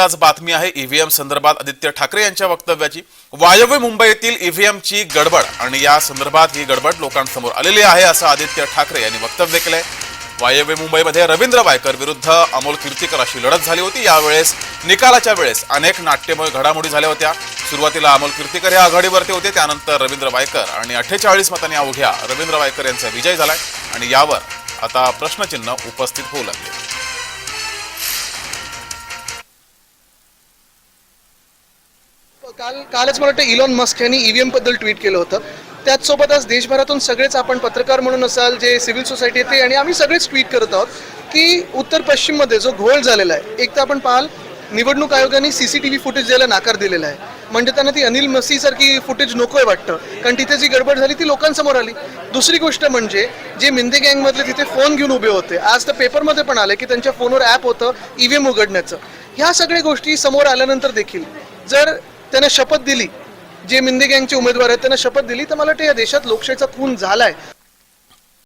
आज बातमी आहे ईव्हीएम संदर्भात. आदित्य ठाकरे यांच्या वक्तव्याची. वायव्य मुंबईतील ईव्हीएमची गडबड आणि या संदर्भात ही गडबड लोकांसमोर आलेली आहे असं आदित्य ठाकरे यांनी वक्तव्य केलंय. वायव्य मुंबईमध्ये रवींद्र वायकर विरुद्ध अमोल कीर्तीकर अशी लढत झाली होती. यावेळेस निकालाच्या वेळेस अनेक नाट्यमय घडामोडी झाल्या होत्या. सुरुवातीला अमोल कीर्तीकर हे आघाडीवरती होते त्यानंतर रवींद्र वायकर आणि अठ्ठेचाळीस मतांनी अवघ्या रवींद्र वायकर यांचा विजय झालाय आणि यावर आता प्रश्नचिन्ह उपस्थित होऊ लागले. काल कालच मला वाटतं इलॉन मस्क यांनी ईव्हीएमबद्दल ट्विट केलं होतं. त्याचसोबत आज देशभरातून सगळेच आपण पत्रकार म्हणून असाल जे सिव्हिल सोसायटी येते आणि आम्ही सगळेच ट्विट करत आहोत की उत्तर पश्चिममध्ये जो घोळ झालेला आहे एक तर आपण पाहाल निवडणूक आयोगाने C C T V footage द्यायला नाकार दिलेला आहे. म्हणजे त्यांना ती अनिल मसीसारखी फुटेज नकोय वाटतं कारण तिथे जी गडबड झाली ती लोकांसमोर आली. दुसरी गोष्ट म्हणजे जे मिंदे गँगमधले तिथे फोन घेऊन उभे होते आज तर पेपरमध्ये पण आले की त्यांच्या फोनवर ॲप होतं ई व्ही एम उघडण्याचं. ह्या सगळ्या गोष्टी समोर आल्यानंतर देखील जर त्याने शपथ दिली. जे मिंदे गँगचे उमेदवार आहेत त्यांना शपथ दिली. तर मला वाटतं या देशात लोकशाहीचा खून झालाय.